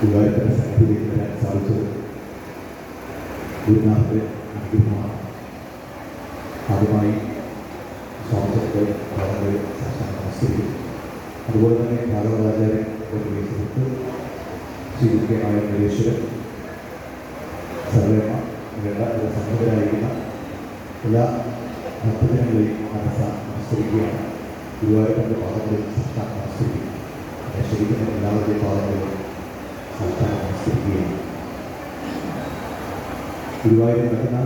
ഗുരുവായൂരപ്പന്റെ സന്നിധിയിലേക്ക് വരാൻ സാധിച്ചത് ഗുരുനാഥന്റെ അനുഗ്രഹമാണ് ആദ്യമായി സ്വാമിത്വത്തെ ഭാഗങ്ങളിൽ നമസ്കരിക്കും അതുപോലെ തന്നെ ഭാഗവതാചാര്യൻ സുഹൃത്ത് ശ്രീ കെ ആയ മഹേശ്വരൻ സർവേമ്മ വേണ്ട ഒരു സന്നദ്ധരായിരിക്കുന്ന എല്ലാ ഭക്തജനങ്ങളെയും മനസ്സ നമസ്കരിക്കുകയാണ് ഗുരുവായൂരപ്പന്റെ പാദങ്ങളിൽ സാക്ഷാത് ഗുരുവായൂർ നടക്കുന്ന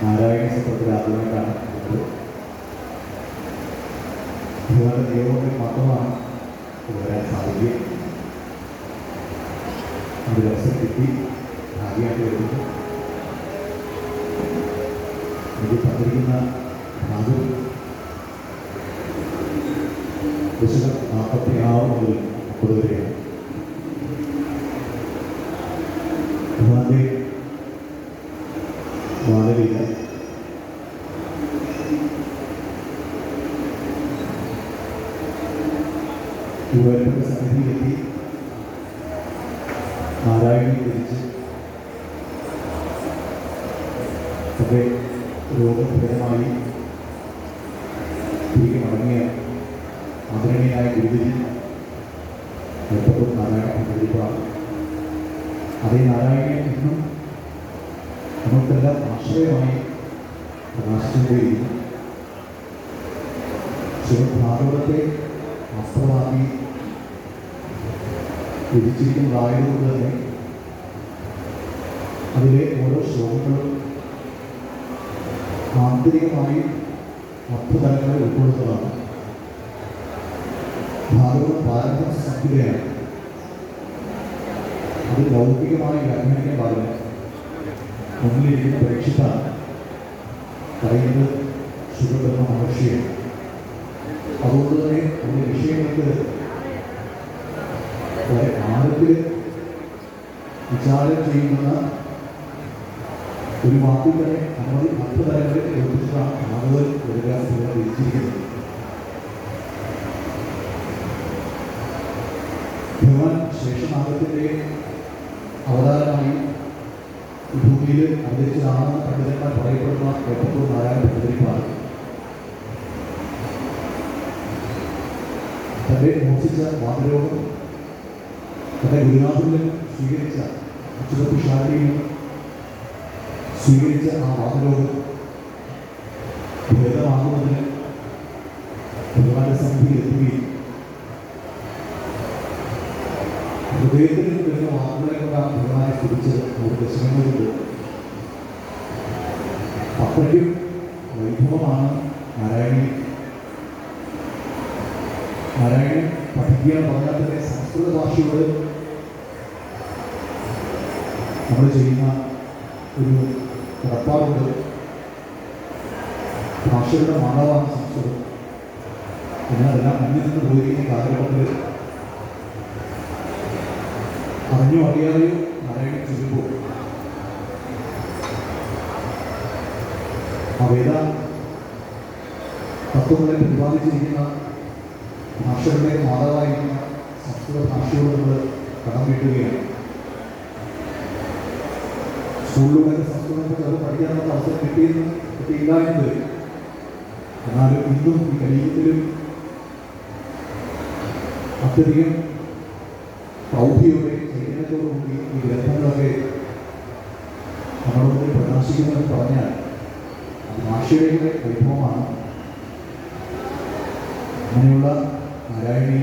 നാരായണ സത്രത്തിൽ ആദ്യമായിട്ടാണ് വരുന്നത് ദൈവങ്ങളിൽ മാത്രമാണ് വരാൻ സാധിക്കുക. ഒരു അവസരം കിട്ടി ഭാഗ്യമായിട്ട് വരുന്നു. എനിക്ക് തന്നിരിക്കുന്ന ഭാഗം ദശകം നാൽപ്പത്തി ആറ് മുതൽ മുപ്പത് വരെയാണ്. ബാലലീല ഗുരുവായൂരപ്പന്റെ സന്നിധിയിലെത്തി നാരായണി തിരിച്ച് തന്റെ രോഗഭേദമായി തിരികെ മടങ്ങിയ ആദരണീയായ ഗുരുവിധി എപ്പോഴും നാരായണ പണ്ഡിതപ്പാണ് അതേ നാരായണനെ ഇന്നും നമുക്കെല്ലാം ആശ്രയമായി പ്രകാശിച്ചുകൊണ്ടേയിരിക്കുന്നു ശിവഭാഗവതത്തെ വസ്ത്രമാക്കി രചിച്ചിരിക്കുന്നതായതുകൊണ്ട് തന്നെ അതിലെ ഓരോ ശ്ലോകങ്ങളും ആന്തരികമായി അർത്ഥതലങ്ങളെ ഉൾക്കൊള്ളുന്നതാണ് ഭാഗവത പാരമ്പര്യ സംഹിതയാണ് അത് ലൗകികമായി വ്യാഖ്യാനിക്കാൻ പാടില്ല മുന്നിലിരിക്കുന്ന പരീക്ഷിത പറയുന്നത് സുഖബ്രഹ്മ മഹർഷിയാണ്. അതുകൊണ്ട് തന്നെ നമ്മുടെ വിഷയങ്ങൾക്ക് വളരെ ആഴത്തിൽ വിചാരം ചെയ്യുന്ന ഒരു വാക്കിൽ തന്നെ നമ്മൾ അർത്ഥതലങ്ങളിൽ ഏർപ്പിച്ചിട്ടാണ് ആളുകൾ വരിക തിരിച്ചിരിക്കുന്നത് ഭഗവാൻ ശേഷനാഗത്തിന്റെ ഭൂമിയിൽ അവതരിച്ചതാണെന്ന് പണ്ഡിതന്മാർ പറയപ്പെടുന്ന എപ്പോഴും നാരായണ പണ്ഡിതന്മാർ തന്റെ മോഷിച്ച വാതരോഗം തന്റെ ഗുരുനാഥനിൽ സ്വീകരിച്ച അച്യുതപിഷാരിയിൽ സ്വീകരിച്ച ആ വാതരോഗം ഭേദമാകുന്നതിന് ഭഗവാന്റെ സന്നിധിയിൽ എത്തുകയും ഹൃദയത്തിൽ വരുന്ന വാർത്തകളെ കൊണ്ടാണ് ഭഗവാനെ കുറിച്ച് നമുക്ക് ദർശനങ്ങളുണ്ട് അത്രയ്ക്കും വൈഭവമാണ് നാരായണി നാരായണൻ പഠിക്കുക എന്ന് പറഞ്ഞാൽ തന്നെ സംസ്കൃത ഭാഷയോട് നമ്മൾ ചെയ്യുന്ന ഒരു കടപ്പാടുണ്ട്. ഭാഷയുടെ മാതാവാണ് സംസ്കൃതം. എന്നാൽ അതെല്ലാം മുന്നിൽ നിന്ന് പോയിരിക്കുന്ന കാലഘട്ടത്തിൽ അറിഞ്ഞോ അറിയാതെയോ നാരായണൻ ചൊല്ലുമ്പോൾ വേദ തത്വങ്ങളെ പ്രതിപാദിച്ചിരിക്കുന്ന ഭാഷകളുടെ മാതാവായിരിക്കുന്ന സംസ്കൃത ഭാഷയോട് നമ്മൾ കടം വീട്ടുകയാണ്. സ്കൂളിലൂടെ സംസ്കൃതത്തെ അത് പഠിക്കാനുള്ള അവസരം കിട്ടിയെന്ന് കിട്ടിയില്ല എന്ന്. വരും എന്നാലും ഇന്നും ഈ കലീയത്തിലും അത്യധികം പ്രൗഢിയോടെ ചൈതന്യത്തോടുകൂടി ഈ ഗ്രന്ഥങ്ങളൊക്കെ നമ്മുടെ മുന്നിൽ പ്രകാശിക്കുമെന്ന് പറഞ്ഞാൽ ഭാഷയുടെ വൈഭവമാണ് അങ്ങനെയുള്ള നാരായണി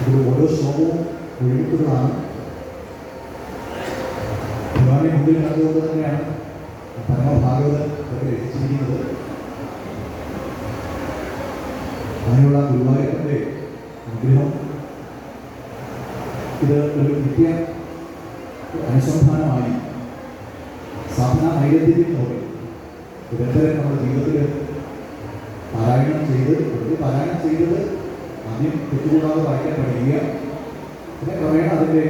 ഇതിൽ ഓരോ ശ്രമവും ഒഴുകുന്നതാണ്. ഭഗവാനെ മുന്നിൽ കണ്ടുകൊണ്ട് തന്നെയാണ്. പരമഭാഗവതൻ ഇതൊക്കെ രചിച്ചിരിക്കുന്നത്. അങ്ങനെയുള്ള ഗുരുവായൂരപ്പന്റെ അനുഗ്രഹം. ഇത് ഒരു നിത്യ അനുസന്ധാനമായി സാധന നൈരന്യത്തിൽ നോക്കി നിരന്തരം നമ്മുടെ ജീവിതത്തിൽ പാരായണം ചെയ്ത് ഒരു പാരായണം ചെയ്തത് ആദ്യം തെറ്റുകൂടാതെ വായിക്കാൻ പഠിക്കുക. പിന്നെ ക്രമേണ അതിന്റെ